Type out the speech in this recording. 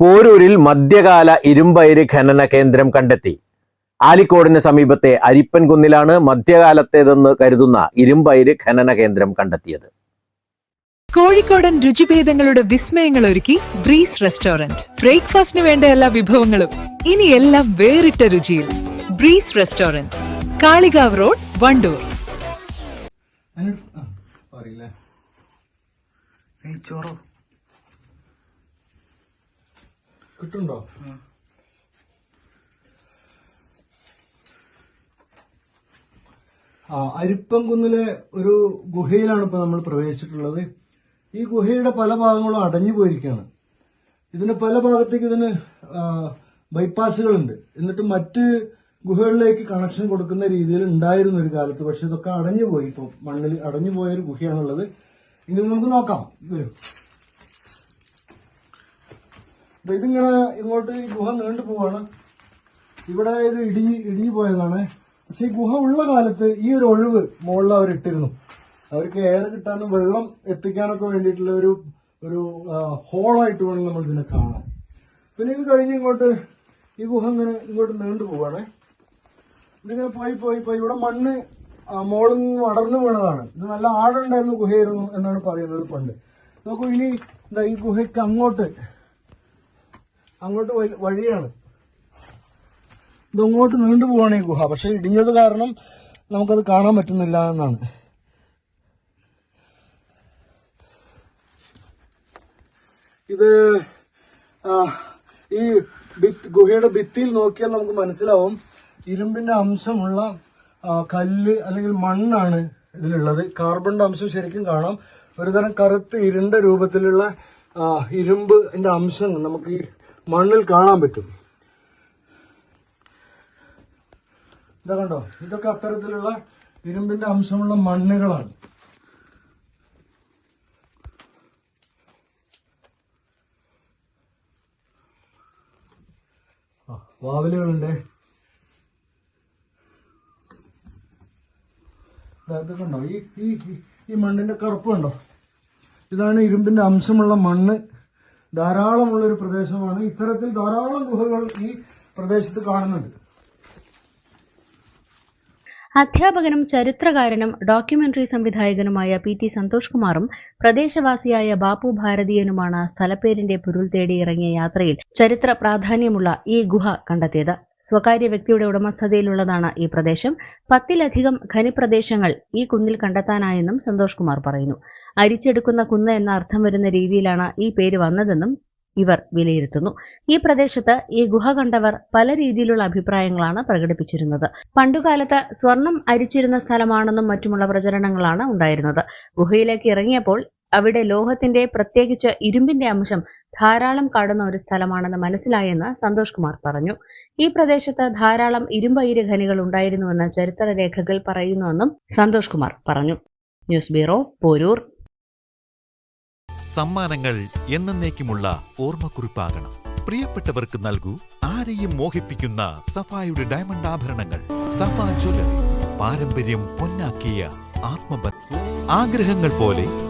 പോരൂരിൽ മധ്യകാല ഇരുമ്പയിര് ഖനന കേന്ദ്രം കണ്ടെത്തി. ആലിക്കോടിന് സമീപത്തെ അരിപ്പൻകുന്നിലാണ് മധ്യകാലത്തേതെന്ന് കരുതുന്ന ഇരുമ്പയിര് ഖനന കേന്ദ്രം കണ്ടെത്തിയത്. കോഴിക്കോടൻ രുചിഭേദങ്ങളുടെ വിസ്മയങ്ങൾ ഒരുക്കി ബ്രീസ് റെസ്റ്റോറന്റ്. ബ്രേക്ക്ഫാസ്റ്റിന് വേണ്ട എല്ലാ വിഭവങ്ങളും ഇനി എല്ലാം വേറിട്ട രുചിയിൽ. Breeze restaurant Kalikavu road Wandoor. പറയില്ലേ? നെയ്ച്ചോറോ? കിട്ടുണ്ടോ? ആ അരിപ്പം കുന്നിലെ ഒരു ഗുഹയിലാണ് ഇപ്പൊ നമ്മൾ പ്രവേശിച്ചിട്ടുള്ളത്. ഈ ഗുഹയുടെ പല ഭാഗങ്ങളും അടഞ്ഞു പോയിരിക്കുകയാണ്. ഇതിന് പല ഭാഗത്തേക്ക് ഇതിന് ബൈപ്പാസുകളുണ്ട്. എന്നിട്ട് മറ്റ് ഗുഹകളിലേക്ക് കണക്ഷൻ കൊടുക്കുന്ന രീതിയിൽ ഉണ്ടായിരുന്നു ഒരു കാലത്ത്. പക്ഷെ ഇതൊക്കെ അടഞ്ഞു പോയി. ഇപ്പൊ മണ്ണിൽ അടഞ്ഞു പോയ ഒരു ഗുഹയാണുള്ളത്. എങ്കിൽ നമുക്ക് നോക്കാം. വരും. ദേ ഇതിങ്ങനെ ഇങ്ങോട്ട് ഈ ഗുഹ നീണ്ടു പോവാണ്. ഇവിടെ ഇത് ഇടിഞ്ഞ് ഇടിഞ്ഞു പോയതാണ്. പക്ഷെ ഈ ഗുഹ ഉള്ള കാലത്ത് ഈ ഒരു ഒഴിവ് മുകളിൽ അവർ ഇട്ടിരുന്നു. അവർക്ക് എയർ കിട്ടാനും വെള്ളം എത്തിക്കാനൊക്കെ വേണ്ടിയിട്ടുള്ള ഒരു ഒരു ഹോളായിട്ട് വേണം നമ്മൾ ഇതിനെ കാണാൻ. പിന്നെ ഇത് കഴിഞ്ഞ് ഇങ്ങോട്ട് ഈ ഗുഹ ഇങ്ങനെ ഇങ്ങോട്ട് നീണ്ടു പോവാണ്. ഇതിങ്ങനെ പോയി പോയി പോയി. ഇവിടെ മണ്ണ് മോളിൽ നിന്ന് അടർന്നു വീണതാണ്. ഇത് നല്ല ആടുണ്ടായിരുന്ന ഗുഹയായിരുന്നു എന്നാണ് പറയുന്നത് പണ്ട്. നോക്കൂ ഇനി എന്താ ഈ ഗുഹയ്ക്ക് അങ്ങോട്ട് അങ്ങോട്ട് വഴിയാണ്. ഇതങ്ങോട്ട് നീണ്ടു പോവാണ് ഈ ഗുഹ. പക്ഷെ ഇടിഞ്ഞത് കാരണം നമുക്കത് കാണാൻ പറ്റുന്നില്ല എന്നാണ്. ഇത് ഈ ഗുഹയുടെ ഭിത്തിയിൽ നോക്കിയാൽ നമുക്ക് മനസ്സിലാവും ഇരുമ്പിന്റെ അംശമുള്ള കല്ല് അല്ലെങ്കിൽ മണ്ണാണ് ഇതിലുള്ളത്. കാർബണിന്റെ അംശം ശരിക്കും കാണാം. ഒരുതരം കറുത്ത് ഇരുണ്ട രൂപത്തിലുള്ള ഇരുമ്പിന്റെ അംശം നമുക്ക് ഈ മണ്ണിൽ കാണാൻ പറ്റും. ഇതാ കണ്ടോ? ഇതൊക്കെ അത്തരത്തിലുള്ള ഇരുമ്പിന്റെ അംശമുള്ള മണ്ണുകളാണ്. വാവലുകളുണ്ട് ഇതൊക്കെ ഈ- ഈ മണ്ണിന്റെ കറുപ്പ് കണ്ടോ? ഇതാണ് ഇരുമ്പിന്റെ അംശമുള്ള മണ്ണ്. ധാരാളമുള്ള ഒരു പ്രദേശമാണ്. ഇത്തരത്തിൽ ധാരാളം ഗുഹകൾ ഈ പ്രദേശത്ത് കാണുന്നുണ്ട്. അധ്യാപകനും ചരിത്രകാരനും ഡോക്യുമെന്ററി സംവിധായകനുമായ പി ടി സന്തോഷ് കുമാറും പ്രദേശവാസിയായ ബാപ്പു ഭാരതീയനുമാണ് സ്ഥലപ്പേരിന്റെ പൊരുൾ തേടി ഇറങ്ങിയ യാത്രയിൽ ചരിത്ര പ്രാധാന്യമുള്ള ഈ ഗുഹ കണ്ടെത്തിയത്. സ്വകാര്യ വ്യക്തിയുടെ ഉടമസ്ഥതയിലുള്ളതാണ് ഈ പ്രദേശം. പത്തിലധികം ഖനിപ്രദേശങ്ങൾ ഈ കുന്നിൽ കണ്ടെത്താനായെന്നും സന്തോഷ് കുമാർ പറയുന്നു. അരിച്ചെടുക്കുന്ന കുന്ന് എന്ന അർത്ഥം വരുന്ന രീതിയിലാണ് ഈ പേര് വന്നതെന്നും ഇവർ വിലയിരുത്തുന്നു. ഈ പ്രദേശത്ത് ഈ ഗുഹ കണ്ടവർ പല രീതിയിലുള്ള അഭിപ്രായങ്ങളാണ് പ്രകടിപ്പിച്ചിരുന്നത്. പണ്ടുകാലത്ത് സ്വർണം അരിച്ചിരുന്ന സ്ഥലമാണെന്നും മറ്റുമുള്ള പ്രചരണങ്ങളാണ് ഉണ്ടായിരുന്നത്. ഗുഹയിലേക്ക് ഇറങ്ങിയപ്പോൾ അവിടെ ലോഹത്തിന്റെ പ്രത്യേകിച്ച് ഇരുമ്പിന്റെ അംശം ധാരാളം കാണുന്ന ഒരു സ്ഥലമാണെന്ന് മനസ്സിലായെന്ന് സന്തോഷ് കുമാർ പറഞ്ഞു. ഈ പ്രദേശത്ത് ധാരാളം ഇരുമ്പയിര് ഖനികൾ ഉണ്ടായിരുന്നുവെന്ന് ചരിത്രരേഖകൾ പറയുന്നുവെന്നും സന്തോഷ് കുമാർ പറഞ്ഞു. News bureau Poroor. സമ്മാനങ്ങൾ എന്നേക്കുമുള്ള ഓർമ്മക്കുറിപ്പാകണം. പ്രിയപ്പെട്ടവർക്ക് നൽകൂ ആരെയും മോഹിപ്പിക്കുന്ന സഫായുടെ ഡയമണ്ട് ആഭരണങ്ങൾ. സഫാ ജ്വല്ലറി പാരമ്പര്യം പൊന്നാക്കിയ ആത്മബന്ധം. ആഗ്രഹങ്ങൾ പോലെ